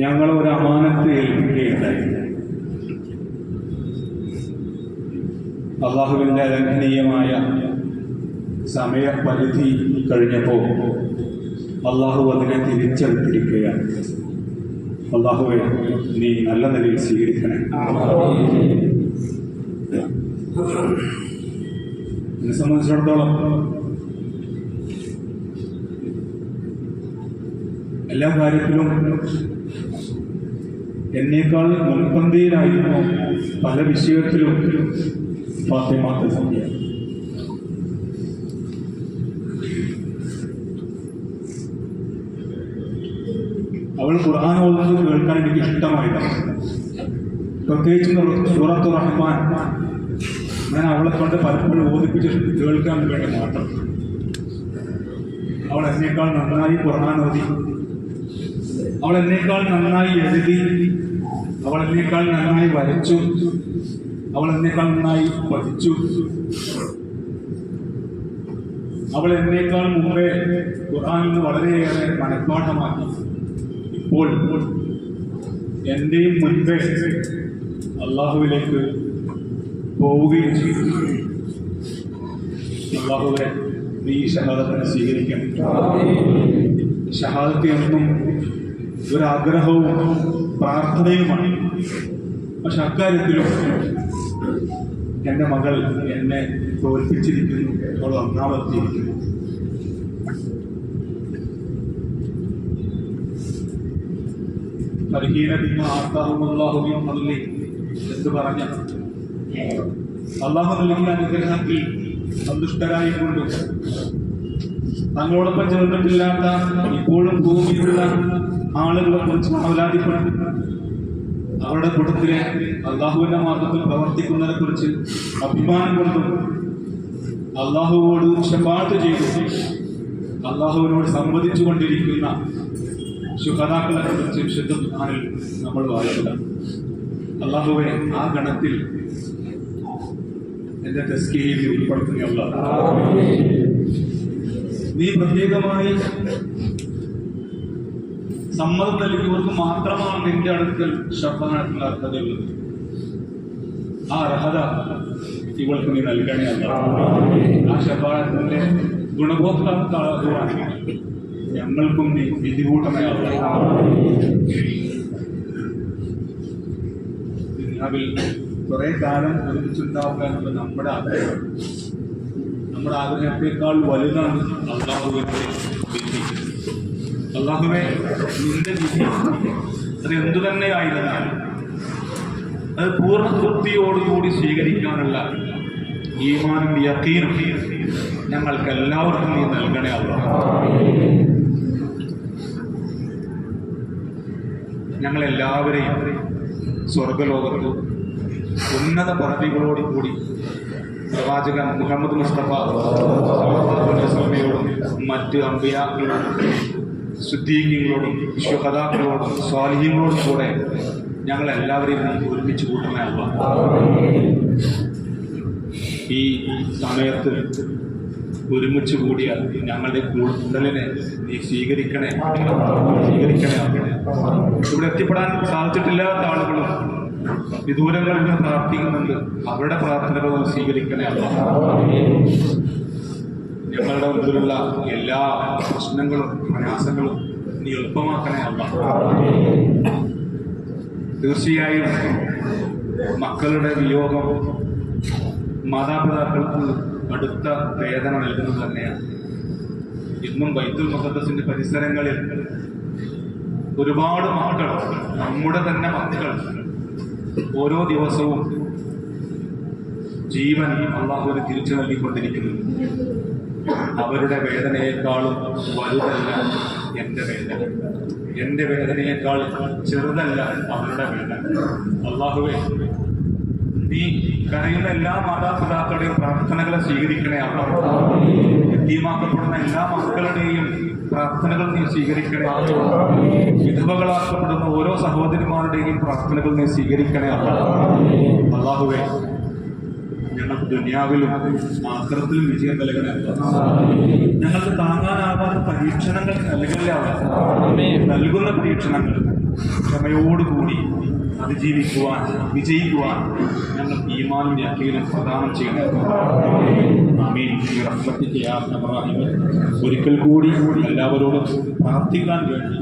ഞങ്ങൾ ഒരു അമാനത്ത് ഏൽപ്പിക്കുകയുണ്ടായി. അള്ളാഹുവിന്റെ ലംഘനീയമായ സമയപരിധി കഴിഞ്ഞപ്പോൾ അള്ളാഹു അതിനെ തിരിച്ചെടുത്തിരിക്കുകയാണ്. അള്ളാഹുവെ നീ നല്ല നിലയിൽ സ്വീകരിക്കണേ. എന്നെ സംബന്ധിച്ചിടത്തോളം എല്ലാ കാര്യത്തിലും എന്നേക്കാൾ മുൻപന്തിയിലായിരുന്നു പല വിഷയത്തിലും ഫാത്തിമാത്ത സംഖ്യ അവൾ ഖുർആൻ ഓതുന്നത് കേൾക്കാൻ എനിക്ക് ഇഷ്ടമായിരുന്നു പ്രത്യേകിച്ചും സൂറത്ത് റഹ്മാൻ. ഞാൻ അവളെ കൊണ്ട് പലപ്പോഴും ഓദിപ്പിച്ച് കേൾക്കാൻ വേണ്ടി മാത്രം. അവൾ എന്നേക്കാൾ നന്നായി ഖുർആൻ ഓതി. അവൾ എന്നേക്കാൾ നന്നായി എഴുതി അവൾ എന്നേക്കാൾ നന്നായി വരച്ചു അവൾ എന്നേക്കാൾ നന്നായി പഠിച്ചു. അവൾ എന്നേക്കാൾ മുമ്പേ ഖുർആനിൽ നിന്ന് വളരെയേറെ മനഃപ്പാഠമാക്കി ഇപ്പോൾ എന്റെയും മുൻപേ അള്ളാഹുവിലേക്ക് പോവുകയും ചെയ്തു അള്ളാഹുവെ നീ ഈ ഷഹാദത്തിനെ സ്വീകരിക്കണം. ഷഹാദത്ത് എന്നും ഒരാഗ്രഹവും പ്രാർത്ഥനയുമാണ്. പക്ഷെ അക്കാര്യത്തിലും എന്റെ മകൾ എന്നെ തോൽപ്പിച്ചിരിക്കുന്നു അവൾ ഒന്നാമത്തിയിരിക്കുന്നു അള്ളാഹു അനുഗ്രഹത്തിൽ സന്തുഷ്ടരായിക്കൊണ്ടും തങ്ങളോടൊപ്പം ചേർന്നിട്ടില്ലാത്ത ഇപ്പോഴും ഭൂമിയിലുള്ള ആളുകളെ കുറിച്ച് അവരാധിപ്പെടും അവരുടെ കൂട്ടത്തിലെ അള്ളാഹുവിന്റെ മാർഗത്തിൽ പ്രവർത്തിക്കുന്നതിനെ കുറിച്ച് അഭിമാനം കൊണ്ടും അള്ളാഹുവോട് ഷഫാത്ത് ചെയ്തു അള്ളാഹുവിനോട് സംവദിച്ചു കൊണ്ടിരിക്കുന്ന ശുഹതാക്കളെ കുറിച്ച് വിശുദ്ധ നമ്മൾ വായിക്കുക. അള്ളാഹുവെ ആ ഗണത്തിൽ എന്റെ തസ്കീയിൽ ഉൾപ്പെടുത്തുകയുള്ള. നീ പ്രത്യേകമായി സമ്മതം നൽകിയവർക്ക് മാത്രമാണ് നിന്റെ അടുക്കൽ ശബ്ദമായിട്ടുള്ള അർഹതയുള്ളത് ആ അർഹത ഇവൾക്ക് നീ നൽകണേ ആ ശബ്ദത്തിന്റെ ഗുണഭോക്താക്കളാകുവാൻ ഞങ്ങൾക്കും നീ വിധികൂട്ടമേ ദുനിയാവിൽ കുറെ കാലം ഒരുമിച്ചുണ്ടാവുക എന്നുള്ളത് നമ്മുടെ ആഗ്രഹം നമ്മുടെ ആഗ്രഹത്തെക്കാൾ വലുതാണ് അള്ളാഹുവിന്റെ വിധി. അള്ളാഹുവെ നിന്റെ വിധി അത് എന്തു തന്നെ ആയിരുന്നാലും അത് പൂർണ തൃപ്തിയോടുകൂടി സ്വീകരിക്കാനുള്ള ഈമാനും യക്കീനും ഞങ്ങൾക്ക് എല്ലാവർക്കും നീ നൽകണേ അള്ളാഹ് ഞങ്ങളെല്ലാവരെയും സ്വർഗലോകത്ത് ഉന്നത പദവികളോട് കൂടി പ്രവാചകൻ മുഹമ്മദ് മുസ്തഫ സ്വലമയോടും മറ്റ് അമ്പിയാക്കളോടും ശുദ്ധീകങ്ങളോടും വിശ്വകഥാക്കളോടും സ്വാലിഹ്യങ്ങളോടും കൂടെ നീ ഒരുമിച്ച് കൂട്ടണമല്ല ഈ സമയത്ത് ഒരുമിച്ച് കൂടിയ ഞങ്ങളുടെ കൂടുതലിനെ നീ സ്വീകരിക്കണേ സ്വീകരിക്കണേ ഇവിടെ എത്തിപ്പെടാൻ സാധിച്ചിട്ടില്ലാത്ത ആളുകളും വിദൂരങ്ങളിൽ നിന്ന് പ്രാർത്ഥിക്കുന്നുണ്ട്. അവരുടെ പ്രാർത്ഥനകൾ സ്വീകരിക്കണേ ഞങ്ങളുടെ മുമ്പിലുള്ള എല്ലാ പ്രശ്നങ്ങളും പ്രയാസങ്ങളും നീ എളുപ്പമാക്കണേ അല്ല തീർച്ചയായും മക്കളുടെ വിയോഗം മാതാപിതാക്കൾക്ക് കടുത്ത വേദന നൽകുന്നത് തന്നെയാണ്. ഇന്നും ബൈത്തുൽ മുഖദ്ദസിന്റെ പരിസരങ്ങളിൽ ഒരുപാട് മക്കൾ നമ്മുടെ തന്നെ മക്കൾ ഓരോ ദിവസവും ജീവൻ അള്ളാഹുവിന് തിരിച്ചു നൽകിക്കൊണ്ടിരിക്കുന്നു. അവരുടെ വേദനയെക്കാളും വലുതല്ല എന്റെ വേദന. എന്റെ വേദനയേക്കാൾ ചെറുതല്ല അവരുടെ വേദന. അള്ളാഹുവെ നീ കരയുന്ന എല്ലാ മാതാപിതാക്കളുടെയും പ്രാർത്ഥനകളെ സ്വീകരിക്കണേ എത്തിയമാക്കപ്പെടുന്ന എല്ലാ മക്കളുടെയും പ്രാർത്ഥനകൾ നീ സ്വീകരിക്കണേ. വിധവകളാക്കപ്പെടുന്ന ഓരോ സഹോദരിമാരുടെയും പ്രാർത്ഥനകൾ നീ സ്വീകരിക്കണേ അള്ളാഹുവെ ഞങ്ങൾ ഞങ്ങൾക്ക് ദുനിയാവിലും മാത്രത്തിലും വിജയം നൽകണേ ഞങ്ങൾക്ക് താങ്ങാനാവാത്ത പരീക്ഷണങ്ങൾ നൽകല്ലേ നൽകുന്ന പരീക്ഷണങ്ങൾ ക്ഷമയോടുകൂടി അതിജീവിക്കുവാൻ വിജയിക്കുവാൻ ഞങ്ങൾ ഈമാനും യക്കീലും പ്രദാനം ചെയ്യണം ആമീൻ. ഈ റഹ്മത്തിന്റെ യാത്ര ഒരിക്കൽ കൂടി എല്ലാവരോടും പ്രാർത്ഥിക്കാൻ വേണ്ടി